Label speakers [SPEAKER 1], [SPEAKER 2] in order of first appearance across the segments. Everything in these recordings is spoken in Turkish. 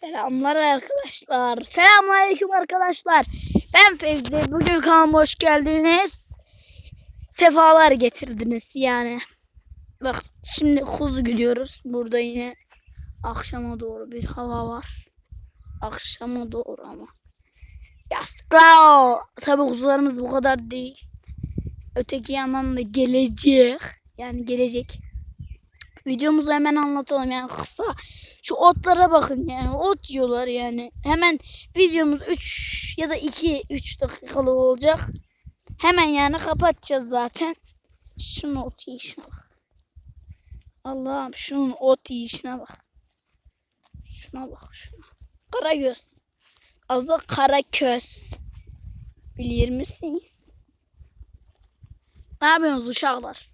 [SPEAKER 1] Selamlar arkadaşlar. Selamünaleyküm arkadaşlar. Ben Fevzi. Bugün kanalıma hoş geldiniz. Sefalar getirdiniz yani. Bak şimdi kuzu gidiyoruz. Burada yine akşama doğru bir hava var. Akşama doğru ama. Yaskla. Tabi kuzularımız bu kadar değil. Öteki yandan da gelecek. Yani gelecek. Videomuzu hemen anlatalım yani kısa. Şu otlara bakın yani ot yiyorlar yani. Hemen videomuz 3 ya da 2 3 dakikalık olacak. Hemen yani kapatacağız zaten. Şunun ot yiyişine bak. Allah'ım şunun ot yiyişine bak. Şuna bak şuna. Kara göz. Adı kara köz. Bilir misiniz? Ne yapıyorsunuz uşaklar?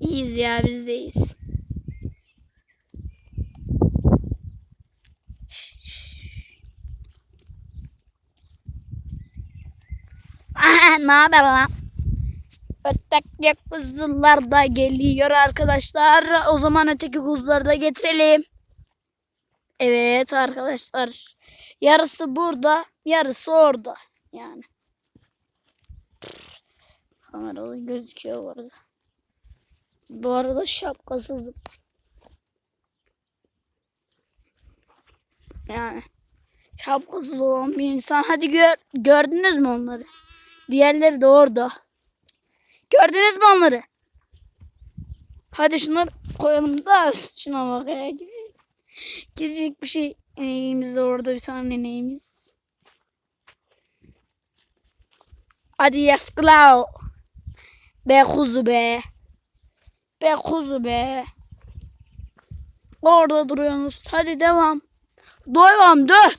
[SPEAKER 1] İyiyiz ya biz de iyiyiz. ne haber lan? Öteki kuzular da geliyor arkadaşlar. O zaman öteki kuzuları da getirelim. Evet arkadaşlar. Yarısı burada, yarısı orada. Yani. Kameralı gözüküyor bu arada. Bu arada şapkasızım. Yani şapkasız olan bir insan. Hadi gör, gördünüz mü onları? Diğerleri de orada. Gördünüz mü onları? Hadi şunları koyalım da şuna bak ya. Bir şey. İneğimiz de orada bir tane ineğimiz. Hadi yaskılav. Be kuzu be. Be kuzu be. Orada duruyorsunuz. Hadi devam. Devam dö.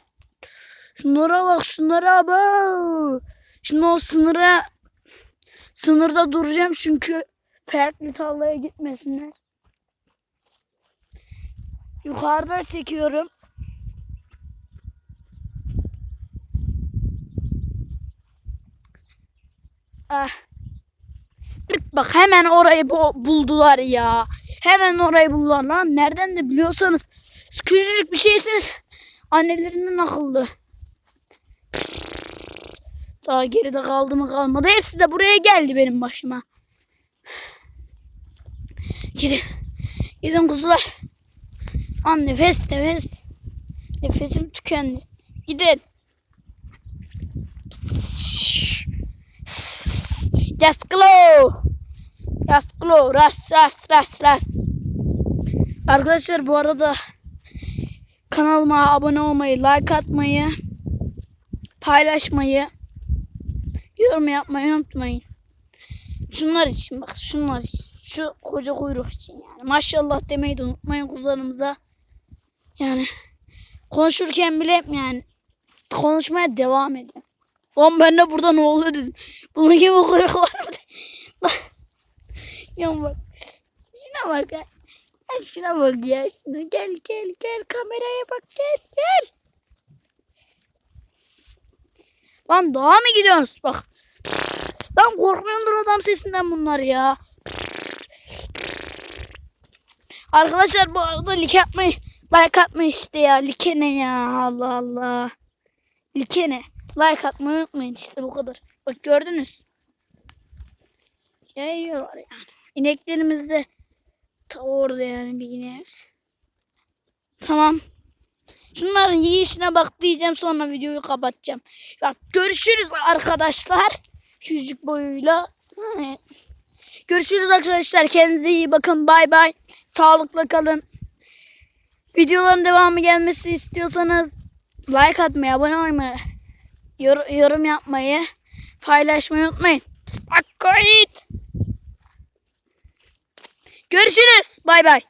[SPEAKER 1] Şunlara bak şunlara bak. Şimdi o sınıra sınırda duracağım çünkü farklı tarlaya gitmesinler. Yukarıda çekiyorum. Ah. Bak hemen orayı bu- buldular ya. Hemen orayı buldular lan. Nereden de biliyorsanız küçücük bir şeysiniz. Annelerinden akıllı. Daha geride kaldı mı kalmadı. Hepsi de buraya geldi benim başıma. Gidin. Gidin kuzular. An nefes nefes. Nefesim tükendi. Gidin. Yasklo. Yasklo. Ras ras ras ras. Arkadaşlar bu arada kanalıma abone olmayı, like atmayı, paylaşmayı, yorum yapmayı unutmayın. Şunlar için bak şunlar için. Şu koca kuyruk için yani. Maşallah demeyi de unutmayın kuzularımıza. Yani konuşurken bile yani konuşmaya devam edin. Lan ben de burada ne oluyor dedim. Bunun gibi kuyruk var mı? ya bak. Şuna bak ya. Şuna bak ya. Şuna gel gel gel kameraya bak gel gel. Lan daha mı gidiyorsunuz bak. Lan korkmuyordur adam sesinden bunlar ya. Arkadaşlar bu arada like atmayı, like atmayı işte ya. Like ne ya Allah Allah. Like ne? Like atmayı unutmayın işte bu kadar. Bak gördünüz. Yayıyorlar yani. İneklerimiz de ta orada yani bir ineğimiz. Tamam. Şunların yiyişine bak diyeceğim sonra videoyu kapatacağım. Ya görüşürüz arkadaşlar. Küçücük boyuyla. Görüşürüz arkadaşlar. Kendinize iyi bakın. Bay bay. Sağlıkla kalın. Videoların devamı gelmesi istiyorsanız like atmayı, abone olmayı, yor- yorum yapmayı, paylaşmayı unutmayın. Bak kayıt. Görüşürüz. Bay bay.